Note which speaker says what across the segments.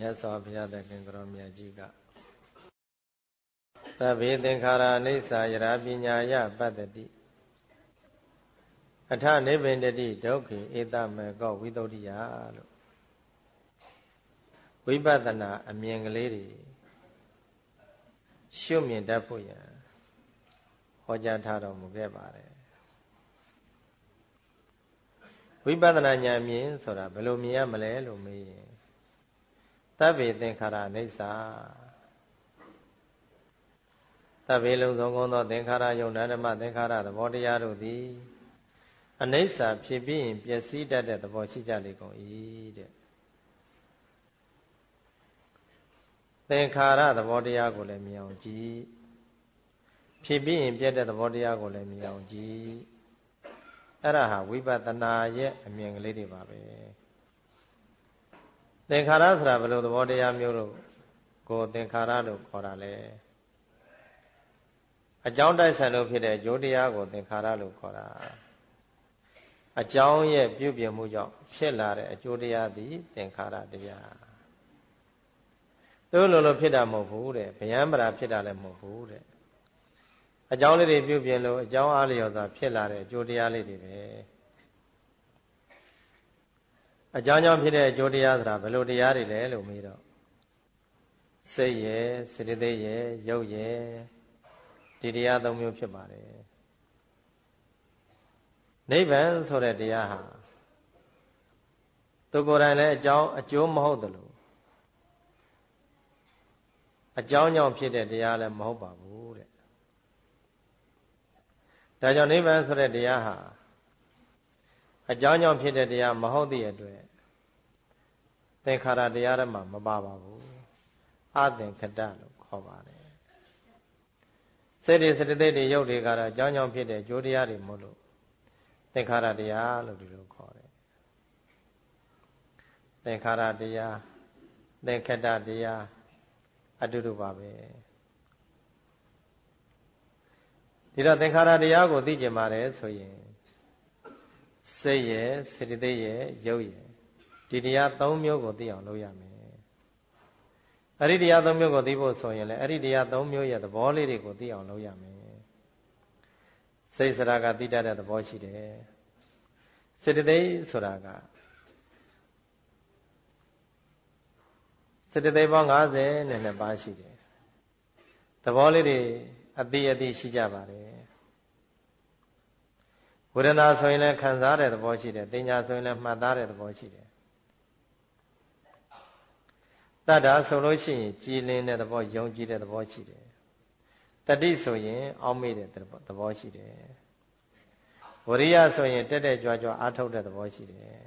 Speaker 1: မြတ်စွာဘုရားသခင်ကတော်မြတ်ကြီးကသဗ္ဗေသင်္ခါရအိဋ္ဌာယရာပညာယပတ္တိအထနိဗ္ဗန္တိဒုက္ခေဧတမေကောဝိသုဒ္ဓိယလို့ဝိပဿနာအမြင်ကလေးတွေရှုမြင်တတ်ဖို့ရန်ဟောကြားထားတော်မူခဲ့ပါတယ်ဝိပဿနာဉာဏ်မြင်ဆိုတာဘယ်လိုမြင်ရမလဲလို့မေးရင် သဗ္ဗေသင်္ခါရအိဋ္ဌာသဗ္ဗေလုံးစုံကုန်သောသင်္ခါရယုံဓမ္မသင်္ခါရသဘောတရားတို့သည်အနိစ္စဖြစ်ပြီးရင်ပျက်စီးတတ်တဲ့သဘောရှိကြလေကုန်၏တဲ့သင်္ခါရသဘောတရားကိုလည်းမြင်အောင်ကြည့်ဖြစ်ပြီးရင်ပြတ်တဲ့သဘောတရားကိုလည်းမြင်အောင်ကြည့်အဲ့ဒါဟာဝိပဿနာရဲ့အမြင်ကလေးတွေပါပဲ သင်္ခါရဆိုတာဘယ်လိုသဘောတရားမျိုးလို့ကိုသင်္ခါရလို့ခေါ်တာလဲအကြောင်းတိုက်ဆိုင်လို့ဖြစ်တဲ့အကျိုးတရားကိုသင်္ခါရလို့ခေါ်တာအကြောင်းရဲ့ပြုပြင်မှုကြောင့်ဖြစ်လာတဲ့အကျိုးတရားသည်သင်္ခါရတရားသို့လိုလိုဖြစ်တာမဟုတ်ဘူးတဲ့ဗျံပရာဖြစ်တာလည်းမဟုတ်ဘူးတဲ့အကြောင်းလေးတွေပြုပြင်လို့အကြောင်းအားလျော်စွာဖြစ်လာတဲ့အကျိုးတရားလေးတွေပဲ အကြောင်းကြောင့်ဖြစ်တဲ့အကျိုးတရားဆိုတာဘယ်လိုတရားတွေလဲလို့မေးတော့စိတ်ရဲ့စေတသိက်ရဲ့ရုပ်ရဲ့ဒီတရားသုံးမျိုးဖြစ်ပါတယ်နိဗ္ဗာန်ဆိုတဲ့တရားဟာသူကိုယ်တိုင်လည်းအကြောင်းအကျိုးမဟုတ်သလိုအကြောင်းကြောင့်ဖြစ်တဲ့တရားလည်းမဟုတ်ပါဘူးတဲ့ဒါကြောင့်နိဗ္ဗာန်ဆိုတဲ့တရားဟာ အကြောင်းကြောင့်ဖြစ်တဲ့တရားမဟုတ်သည့်အတွက်သင်္ခါရတရားတွေမှာမပါပါဘူးအသင်္ခတလို့ခေါ်ပါတယ်စိတ်တွေစတသိက်တွေရုပ်တွေကတော့အကြောင်းကြောင့်ဖြစ်တဲ့ကြိုးတရားတွေမို့လို့သင်္ခါရတရားလို့ဒီလိုခေါ်တယ်သင်္ခါရတရားသင်္ခတတရားအတူတူပါပဲဒီတော့သင်္ခါရတရားကိုသိကျင်ပါတယ်ဆိုရင် စိတ်ရဲ့စေတသိက်ရဲ့ရုပ်ရဲ့ဒီတရား၃မျိုးကိုသိအောင်လုပ်ရမယ်အဲ့ဒီတရား၃မျိုးကိုသိဖို့ဆိုရင်လည်းအဲ့ဒီတရား၃မျိုးရဲ့သဘောလေးတွေကိုသိအောင်လုပ်ရမယ်စိတ်စရာကသိတတ်တဲ့သဘောရှိတယ်စေတသိက်ဆိုတာကစေတသိက်ပေါင်း90နဲ့နှစ်ပါးရှိတယ်သဘောလေးတွေအတိအတိရှိကြပါတယ် ဝေဒနာဆိုရင်လည်းခံစားတဲ့သဘောရှိတယ်တင်ညာဆိုရင်လည်းမှတ်သားတဲ့သဘောရှိတယ်တတ္တာဆိုလို့ရှိရင်ကြည်လင်တဲ့သဘောယုံကြည်တဲ့သဘောရှိတယ်တတိဆိုရင်အောက်မေ့တဲ့သဘောရှိတယ်ဝရိယဆိုရင်တက်တက်ကြွကြွအားထုတ်တဲ့သဘောရှိတယ်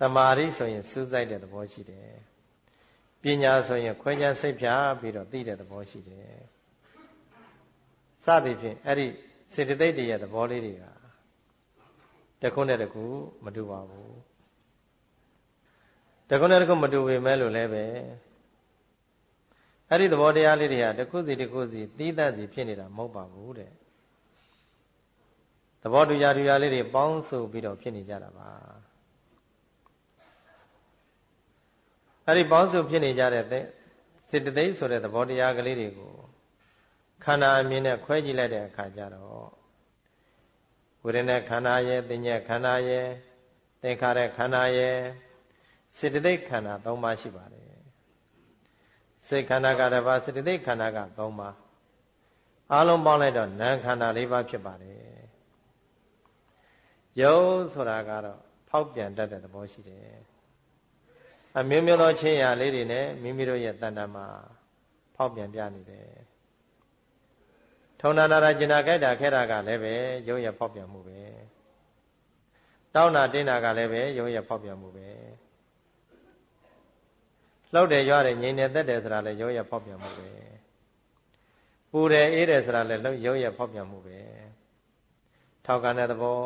Speaker 1: တမာရိဆိုရင်စူးစိုက်တဲ့သဘောရှိတယ်ပညာဆိုရင်ခွဲခြားစိတ်ဖြာပြီးတော့သိတဲ့သဘောရှိတယ်စသည်ဖြင့်အဲ့ဒီ စေတသိက်တွေရဲ့သဘောလေးတွေကတခုနဲ့တခုမတူပါဘူးတခုနဲ့တခုမတူပေမဲ့လို့လည်းပဲအဲ့ဒီသဘောတရားလေးတွေဟာတခုစီတခုစီသီးသန့်စီဖြစ်နေတာမဟုတ်ပါဘူးတဲ့သဘောတူကြတူရလေးတွေပေါင်းစုပြီးတော့ဖြစ်နေကြတာပါအဲ့ဒီပေါင်းစုဖြစ်နေကြတဲ့စေတသိက်ဆိုတဲ့သဘောတရားကလေးတွေကို ခန္ဓာအမြင်နဲ့ခွဲကြည့်လိုက်တဲ့အခါကျတော့ဝိရณะခန္ဓာရဲ့သင်ညက်ခန္ဓာရဲ့သင်္ခါရခန္ဓာရဲ့စေတသိက်ခန္ဓာ၃ပါးရှိပါတယ်စိတ်ခန္ဓာကတစ်ပါးစေတသိက်ခန္ဓာက၃ပါးအလုံးပေါင်းလိုက်တော့နာမ်ခန္ဓာ၄ပါးဖြစ်ပါတယ်ယုတ်ဆိုတာကတော့ဖောက်ပြန်တတ်တဲ့သဘောရှိတယ်အမျိုးမျိုးသောချင်းရာလေးတွေနဲ့မိမိတို့ရဲ့တဏ္ဍာမှာဖောက်ပြန်ပြနေတယ် ထုံနာနာကျင်နာကြိုက်တာခဲတာကလည်းပဲရုပ်ရဖောက်ပြန်မှုပဲတောင်းတာတင်းတာကလည်းပဲရုပ်ရဖောက်ပြန်မှုပဲလှုပ်တယ်ရွတယ်ငြိမ်တယ်သက်တယ်ဆိုတာလည်းရုပ်ရဖောက်ပြန်မှုပဲပူတယ်အေးတယ်ဆိုတာလည်းရုပ်ရဖောက်ပြန်မှုပဲထောက်ကန်တဲ့သဘော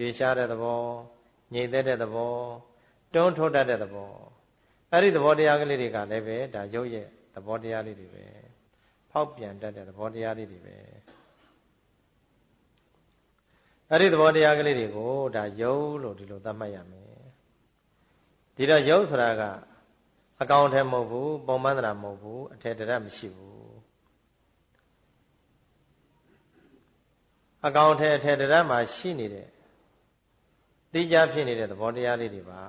Speaker 1: ရေရှားတဲ့သဘောငြိမ်သက်တဲ့သဘောတွန်းထိုးတတ်တဲ့သဘောအဲ့ဒီသဘောတရားကလေးတွေကလည်းပဲဒါရုပ်ရဲ့သဘောတရားလေးတွေပဲ ဖောက်ပြန်တတ်တဲ့သဘောတရားလေးတွေပဲအဲ့ဒီသဘောတရားကလေးတွေကိုဒါယုတ်လို့ဒီလိုသတ်မှတ်ရမယ်ဒီတော့ယုတ်ဆိုတာကအကောင်ထဲမဟုတ်ဘူးပုံမှန်တရာမဟုတ်ဘူးအထေတရမရှိဘူးအကောင်ထဲအထေတရမှာရှိနေတဲ့သိကြဖြစ်နေတဲ့သဘောတရားလေးတွေပါ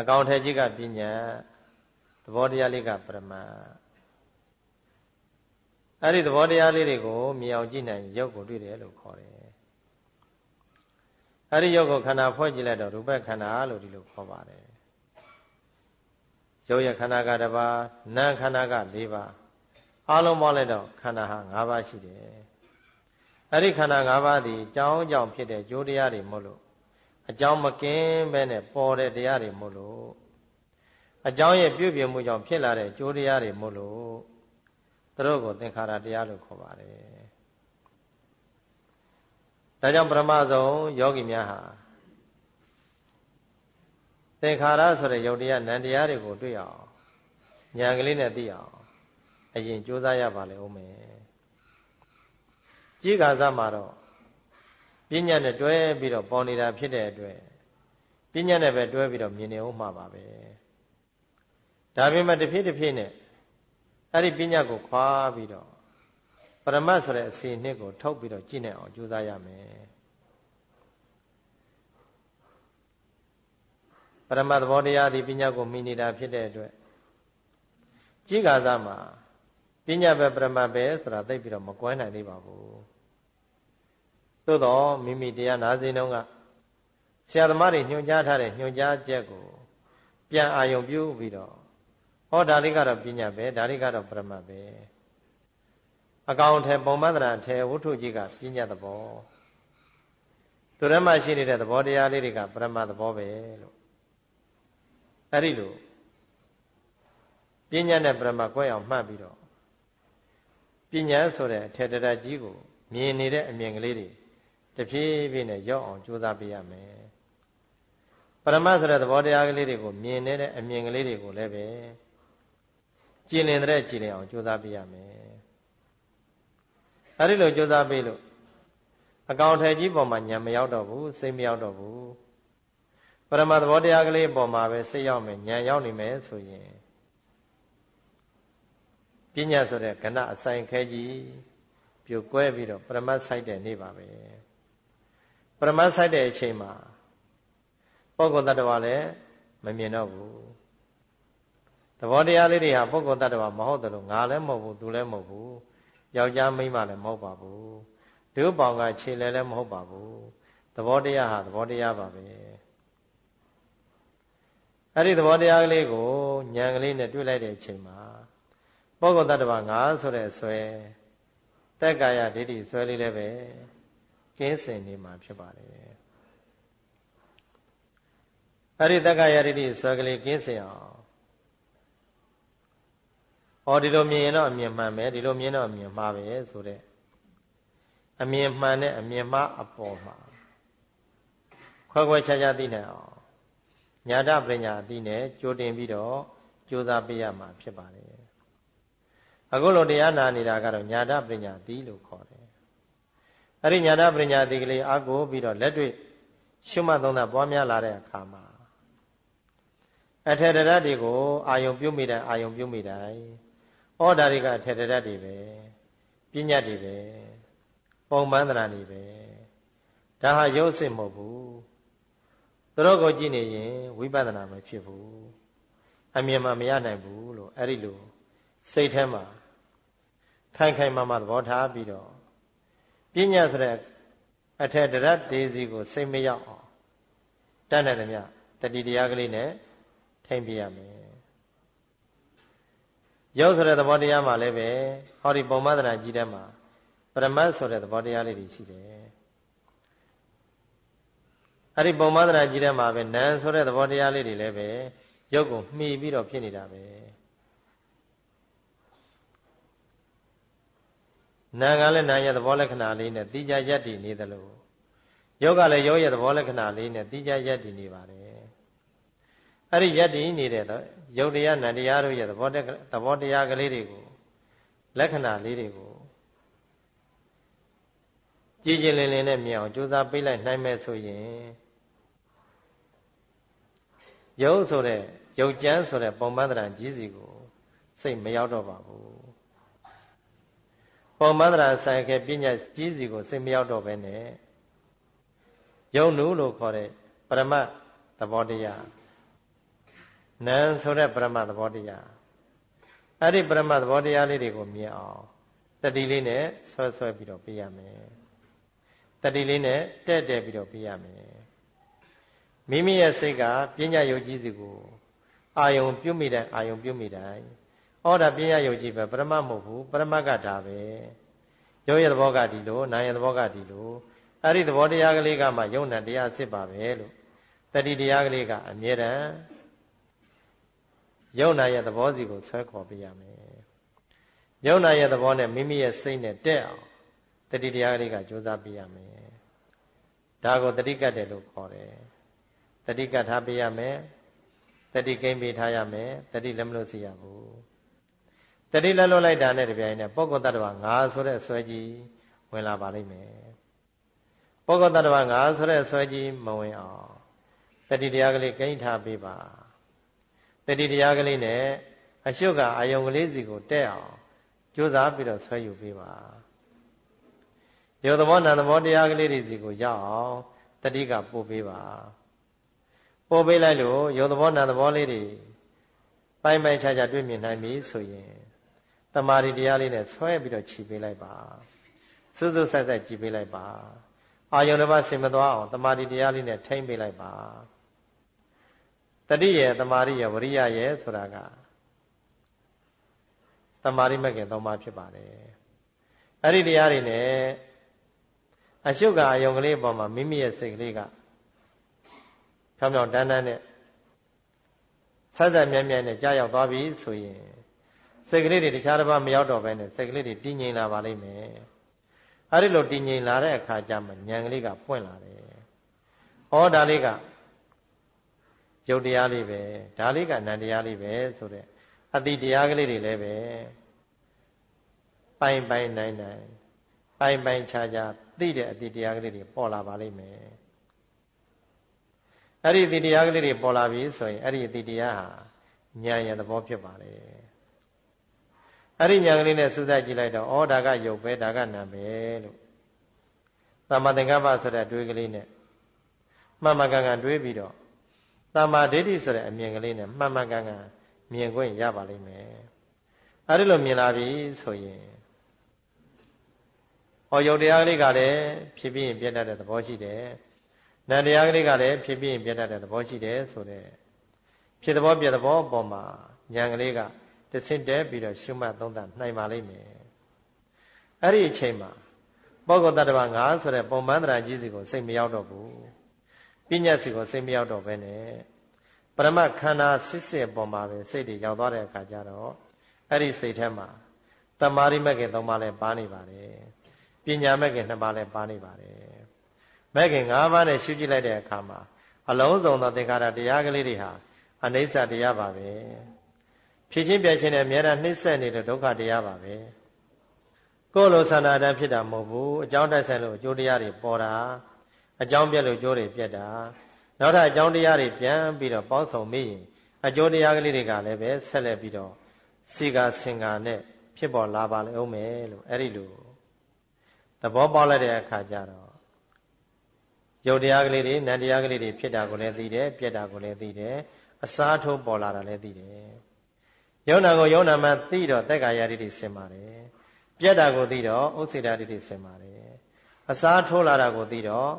Speaker 1: အကောင်ထဲကြီးကပညာသဘောတရားလေးကပရမ အဲ့ဒီသဘောတရားလေးတွေကိုမြင်အောင်ကြည့်နိုင်ရုပ်ကိုတွေ့တယ်လို့ခေါ်တယ်အဲ့ဒီရုပ်ကိုခန္ဓာဖွဲ့ကြည့်လိုက်တော့ရူပခန္ဓာလို့ဒီလိုခေါ်ပါတယ်ရုပ်ရဲ့ခန္ဓာကတစ်ပါးနာမ်ခန္ဓာက၄ပါးအလုံးပေါင်းလိုက်တော့ခန္ဓာဟာ၅ပါးရှိတယ်အဲ့ဒီခန္ဓာ၅ပါးသည်အကြောင်းကြောင့်ဖြစ်တဲ့ကြိုးတရားတွေမို့လို့အကြောင်းမကင်းပဲနဲ့ပေါ်တဲ့တရားတွေမို့လို့အကြောင်းရဲ့ပြုပြင်မှုကြောင့်ဖြစ်လာတဲ့ကြိုးတရားတွေမို့လို့ သူတို့ကိုသင်္ခါရတရားလို့ခေါ်ပါတယ်ဒါကြောင့်ပရမဆုံးယောဂီများဟာသင်္ခါရဆိုတဲ့ယုတ်တရားနံတရားတွေကိုတွေ့အောင်ဉာဏ်ကလေးနဲ့သိအောင်အရင်ကြိုးစားရပါလေဦးမယ်ကြီးကားစားမှာတော့ပညာနဲ့တွဲပြီးတော့ပေါ်နေတာဖြစ်တဲ့အတွက်ပညာနဲ့ပဲတွဲပြီးတော့မြင်နေဦးမှာပါပဲဒါပေမဲ့တစ်ဖြည်းတစ်ဖြည်းနဲ့ အဲ့ဒီပညာကိုခွာပြီးတော့ပရမတ်ဆိုတဲ့အစီနှစ်ကိုထုတ်ပြီးတော့ကြည့်နေအောင်ကြိုးစားရမယ်ပရမတ်သဘောတရားဒီပညာကိုမိနေတာဖြစ်တဲ့အတွက်ကြည်ကာသမှာပညာပဲပရမတ်ပဲဆိုတာသိပြီးတော့မကွဲနိုင်သေးပါဘူးသို့တော့မိမိတရားနာစင်းတုန်းကဆရာသမားတွေညွှန်ကြားထားတဲ့ညွှန်ကြားချက်ကိုပြန်အာယုံပြုပြီးတော့ ဟောဒါလေးကတော့ပညာပဲဒါလေးကတော့ပရမတ်ပဲအကောင်ထဲပုံမသနာထဲဝုထုကြီးကပညာသဘောသူရမရှိနေတဲ့သဘောတရားလေးတွေကပရမတ်သဘောပဲလို့အဲ့ဒီလိုပညာနဲ့ပရမတ်꿰အောင်မှတ်ပြီးတော့ပညာဆိုတဲ့အထေတရကြီးကိုမြင်နေတဲ့အမြင်ကလေးတွေတဖြည်းဖြည်းနဲ့ရောက်အောင်ကြိုးစားပေးရမယ်ပရမတ်ဆိုတဲ့သဘောတရားကလေးတွေကိုမြင်နေတဲ့အမြင်ကလေးတွေကိုလည်းပဲ ကြည်လင်တဲ့ကြည်လင်အောင်ကြိုးစားပေးရမယ်အဲဒီလိုကြိုးစားပေးလို့အကောင်ထည်ကြီးပေါ်မှာညံမရောက်တော့ဘူးစိတ်မရောက်တော့ဘူးပရမသဘောတရားကလေးပေါ်မှာပဲစိတ်ရောက်မယ်ညံရောက်နေမယ်ဆိုရင်ပညာဆိုတဲ့ကဏအဆိုင်ခဲကြီးပြုတ်ကွဲပြီးတော့ပရမတ်ဆိုင်တဲ့နေ့ပါပဲပရမတ်ဆိုင်တဲ့အချိန်မှာပုဂ္ဂိုလ်တ attva လည်းမမြင်တော့ဘူးသ ဘောတရားလေးတွေဟာပုဂ္ဂိုလ်တ attva မဟုတ်တယ်လို့ငါလည်းမဟုတ်ဘူးသူလည်းမဟုတ်ဘူးယောက်ျားမိန်းမလည်းမဟုတ်ပါဘူးဒုပေါင်ကခြေလဲလည်းမဟုတ်ပါဘူးသဘောတရားဟာသဘောတရားပါပဲအဲ့ဒီသဘောတရားကလေးကိုဉာဏ်ကလေးနဲ့တွေ့လိုက်တဲ့အချိန်မှာပုဂ္ဂိုလ်တ attva ငါဆိုတဲ့ဆွဲတက်ကာယဒိဋ္ဌိဆွဲလေးလည်းပဲကင်းစင်နေမှာဖြစ်ပါတယ်အဲ့ဒီတက်ကာယဒိဋ္ဌိဆွဲကလေးကင်းစင်အောင် ဟောဒီလိုမြင်ရင်တော့အမြင်မှန်ပဲဒီလိုမြင်တော့အမြင်မှားပဲဆိုတဲ့အမြင်မှန်တဲ့အမြင်မှားအပေါ်မှာခွဲခွဲခြားခြားသိနိုင်အောင်ညာတပညာအသိနဲ့ကြိုတင်ပြီးတော့ကြိုးစားပေးရမှာဖြစ်ပါတယ်အခုလိုတရားနာနေတာကတော့ညာတပညာသိလို့ခေါ်တယ်အဲ့ဒီညာတပညာသိကလေးအကိုပြီးတော့လက်တွေ့ရှုမှတ်သုံးတာပွားများလာတဲ့အခါမှာအထေတရတွေကိုအာယုံပြုမိတိုင်းအာယုံပြုမိတိုင်း ဩဒါတွေကအထေတရတွေပဲပညာတွေပဲပုံမှန်သနာတွေပဲဒါဟာရုပ်စစ်မဟုတ်ဘူးသူတို့ကိုကြည့်နေရင်ဝိပဿနာမဖြစ်ဘူးအမြင်မှမရနိုင်ဘူးလို့အဲ့ဒီလိုစိတ်ထဲမှာခိုင်ခိုင်မာမာသဘောထားပြီးတော့ပညာဆိုတဲ့အထက်တရတ်ဒေစီကိုစိတ်မရောက်အောင်တတ်နိုင်သမျှတတိတရားကလေးနဲ့ထိမ့်ပြရမယ် ရုပ်ဆိုတဲ့သဘောတရားမှာလည်းပဲဟောဒီပုံမသနာကြီးတဲ့မှာပရမတ်ဆိုတဲ့သဘောတရားလေးတွေရှိတယ်အဲ့ဒီပုံမသနာကြီးတဲ့မှာပဲနာမ်ဆိုတဲ့သဘောတရားလေးတွေလည်းပဲရုပ်ကိုမှီပြီးတော့ဖြစ်နေတာပဲနာကလည်းနာရဲ့သဘောလက္ခဏာလေးနဲ့တိကျရက်တည်နေသလိုယောကလည်းယောရဲ့သဘောလက္ခဏာလေးနဲ့တိကျရက်တည်နေပါတယ်အဲ့ဒီရက်တည်နေတဲ့ ယုတ်တရားနံတရားတို့ရဲ့သဘောသဘောတရားကလေးတွေကိုလက္ခဏာလေးတွေကိုကြည်ကျင်လင်းလင်းနဲ့မြင်အောင်ကြိုးစားပေးလိုက်နိုင်မဲ့ဆိုရင်ယုတ်ဆိုတဲ့ယုတ်ကျမ်းဆိုတဲ့ပုံမှန်တရားကြီးစီကိုစိတ်မရောက်တော့ပါဘူးပုံမှန်တရားဆိုင်ခဲ့ပညာကြီးစီကိုစိတ်မရောက်တော့ပဲနဲ့ယုံနုလို့ခေါ်တဲ့ပရမတ်သဘောတရား နံဆိုတဲ့ပရမတ်သဘောတရားအဲ့ဒီပရမတ်သဘောတရားလေးတွေကိုမြင်အောင်တတိလေးနဲ့ဆွဲဆွဲပြီးတော့ပြရမယ်တတိလေးနဲ့တဲ့တဲ့ပြီးတော့ပြရမယ်မိမိရဲ့စိတ်ကပညာယုတ်ကြီးစီကိုအာယုံပြုတ်မိတဲ့အာယုံပြုတ်မိတိုင်းဩဒါပညာယုတ်ကြီးပဲပရမတ်မဟုတ်ဘူးပရမတ်ကဒါပဲရုပ်ရဲ့သဘောကဒီလိုနာမ်ရဲ့သဘောကဒီလိုအဲ့ဒီသဘောတရားကလေးကမှယုံ nant တရားစစ်ပါပဲလို့တတိတရားကလေးကအမြဲတမ်း ယုံနာရဲ့သဘောစီကိုဆွဲခေါ်ပေးရမယ်ယုံနာရဲ့သဘောနဲ့မိမိရဲ့စိတ်နဲ့တက်အောင်တတိတရားကလေးကကြိုးစားပေးရမယ်ဒါကိုတတိကတ်တယ်လို့ခေါ်တယ်တတိကတ်ထားပေးရမယ်တတိကိမ့်ပေးထားရမယ်တတိလည်းမလို့စီရဘူးတတိလည်းလွတ်လိုက်တာနဲ့တပြိုင်နက်ပုဂ္ဂိုလ်တ attva ငါဆိုတဲ့ဆွဲကြီးဝင်လာပါလိမ့်မယ်ပုဂ္ဂိုလ်တ attva ငါဆိုတဲ့ဆွဲကြီးမဝင်အောင်တတိတရားကလေးကိမ့်ထားပေးပါ တတိတရားကလေးနဲ့အရှုကအာယုံကလေးစီကိုတက်အောင်ကြိုးစားပြီးတော့ဆွဲယူပေးပါရုပ်သဘောနာသဘောတရားကလေးတွေစီကိုရောက်အောင်တတိကပို့ပေးပါပို့ပေးလိုက်လို့ရုပ်သဘောနာသဘောလေးတွေပိုင်းပိုင်းခြားခြားတွေ့မြင်နိုင်ပြီဆိုရင်တမာရီတရားလေးနဲ့ဆွဲပြီးတော့ခြိပေးလိုက်ပါစွစွဆက်ဆက်ကြည့်ပေးလိုက်ပါအာယုန်တစ်ပါးဆင်မသွားအောင်တမာရီတရားလေးနဲ့ထိမ့်ပေးလိုက်ပါ တတိယတမာရီယဝရိယယဆိုတာကတမာရိမကင်သုံးပါးဖြစ်ပါတယ်အဲ့ဒီတရားတွေနဲ့အရှုကအယုံကလေးပေါ်မှာမိမိရဲ့စိတ်ကလေးကဖြောင်းဖြောင်းတန်းတန်းနဲ့ဆက်ဆက်မြဲမြဲနဲ့ကြာရောက်သွားပြီဆိုရင်စိတ်ကလေးတွေတခြားတစ်ပါးမရောက်တော့ဘဲနဲ့စိတ်ကလေးတွေတည်ငြိမ်လာပါလိမ့်မယ်အဲ့ဒီလိုတည်ငြိမ်လာတဲ့အခါကျမှဉာဏ်ကလေးကပွင့်လာတယ်ဩဒါလေးက ယုတ်တရားလေးပဲဒါလေးကနန္တရားလေးပဲဆိုတဲ့အတိတရားကလေးတွေလည်းပဲပိုင်ပိုင်နိုင်နိုင်ပိုင်ပိုင်ခြားခြားသိတဲ့အတိတရားကလေးတွေပေါ်လာပါလိမ့်မယ်အဲ့ဒီအတိတရားကလေးတွေပေါ်လာပြီဆိုရင်အဲ့ဒီအတိတရားဟာဉာဏ်ရဲ့သဘောဖြစ်ပါလေအဲ့ဒီဉာဏ်ကလေးနဲ့စူးစိုက်ကြည့်လိုက်တော့ဩဒါကယုတ်ပဲဒါကနာပဲလို့သမ္မာသင်္ကပ္ပဆိုတဲ့အတွေးကလေးနဲ့မှန်မှန်ကန်ကန်တွေးပြီးတော့ သမ္မာဒိဋ္ဌိဆိုတဲ့အမြင်ကလေးနဲ့မှန်မှန်ကန်ကန်မြင်ခွင့်ရပါလိမ့်မယ်အဲဒီလိုမြင်လာပြီဆိုရင်ဟောယုတ်တရားကလေးကလည်းဖြစ်ပြီးရင်ပြတ်တတ်တဲ့သဘောရှိတယ်နံတရားကလေးကလည်းဖြစ်ပြီးရင်ပြတ်တတ်တဲ့သဘောရှိတယ်ဆိုတဲ့ဖြစ်သဘောပြတ်သဘောအပေါ်မှာဉာဏ်ကလေးကတဆင့်တဲပြီးတော့ရှုမှတ်သုံးသပ်နိုင်ပါလိမ့်မယ်အဲ့ဒီအချိန်မှာပုဂ္ဂိုလ်တ attva ငါဆိုတဲ့ပုံမှန်တရားကြီးစီကိုစိတ်မရောက်တော့ဘူး ပညာစီကိုစိတ်မရောက်တော့ဘဲနဲ့ပရမတ်ခန္ဓာစစ်စစ်ပေါ်မှာပဲစိတ်တွေရောက်သွားတဲ့အခါကျတော့အဲ့ဒီစိတ်ထဲမှာတမာရိမက်ကင်၃ပါးလည်းပါနေပါတယ်ပညာမက်ကင်၂ပါးလည်းပါနေပါတယ်မက်ကင်၅ပါးနဲ့ရှုကြည့်လိုက်တဲ့အခါမှာအလုံးစုံသောသင်္ခါရတရားကလေးတွေဟာအနိစ္စတရားပါပဲဖြစ်ချင်းပြချင်းနဲ့အများအားနှိမ့်ဆက်နေတဲ့ဒုက္ခတရားပါပဲကိုယ်လိုဆန္ဒတမ်းဖြစ်တာမဟုတ်ဘူးအကြောင်းတိုက်ဆိုင်လို့အကျိုးတရားတွေပေါ်တာ အကြောင်းပြက်လို့ကျိုးတွေပြက်တာနောက်ထပ်အကြောင်းတရားတွေပြန်ပြီးတော့ပေါင်းစုံမိရင်အကျိုးတရားကလေးတွေကလည်းပဲဆက်လက်ပြီးတော့စီကာစင်ကာနဲ့ဖြစ်ပေါ်လာပါလိမ့်ဦးမယ်လို့အဲ့ဒီလိုသဘောပေါက်လိုက်တဲ့အခါကျတော့ယုတ်တရားကလေးတွေနံတရားကလေးတွေဖြစ်တာကိုလည်းသိတယ်ပြက်တာကိုလည်းသိတယ်အစားထိုးပေါ်လာတာလည်းသိတယ်ယုံနာကိုယုံနာမှသိတော့တက်ကာယတိတွေဆင်ပါတယ်ပြက်တာကိုသိတော့ဥစ္စေတာတိတွေဆင်ပါတယ်အစားထိုးလာတာကိုသိတော့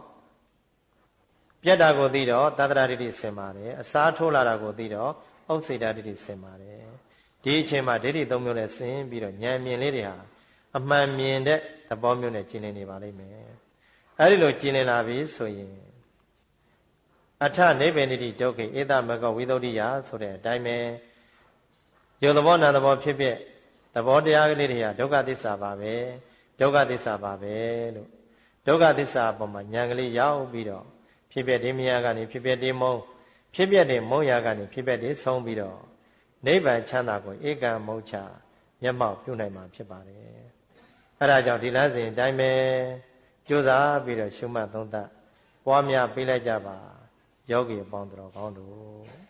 Speaker 1: ပြက်တာကိုသိတော့သတ္တရာဒိဋ္ဌိဆင်ပါတယ်အစားထိုးလာတာကိုသိတော့ဥစ္စေတဒိဋ္ဌိဆင်ပါတယ်ဒီအချိန်မှာဒိဋ္ဌိသုံးမျိုးနဲ့ဆင်ပြီးတော့ဉာဏ်မြင်လေးတွေဟာအမှန်မြင်တဲ့သဘောမျိုးနဲ့ကျင်လည်နေပါလိမ့်မယ်အဲဒီလိုကျင်လည်လာပြီဆိုရင်အထနိဗ္ဗာန်တိဒုက္ခိဧတမကဝိသုဒ္ဓိယဆိုတဲ့အတိုင်းပဲယုံသဘောနာသဘောဖြစ်ဖြစ်သဘောတရားကလေးတွေကဒုက္ခသစ္စာပါပဲဒုက္ခသစ္စာပါပဲလို့ဒုက္ခသစ္စာအပေါ်မှာဉာဏ်ကလေးရောက်ပြီးတော့ ဖြစ်ပြတဲ့မြာကနေဖြစ်ပြတဲ့မုံဖြစ်ပြတဲ့မုံရာကနေဖြစ်ပြတဲ့ဆုံးပြီးတော့နိဗ္ဗာန်ချမ်းသာကိုဧကံမုတ်ချမျက်မှောက်ပြုနိုင်မှာဖြစ်ပါတယ်အဲဒါကြောင့်ဒီလမ်းစဉ်အတိုင်းပဲကြိုးစားပြီးတော့ရှုမှတ်သုံးသပ်ပွားများပေးလိုက်ကြပါယောဂီအပေါင်းတော်ကောင်းတို့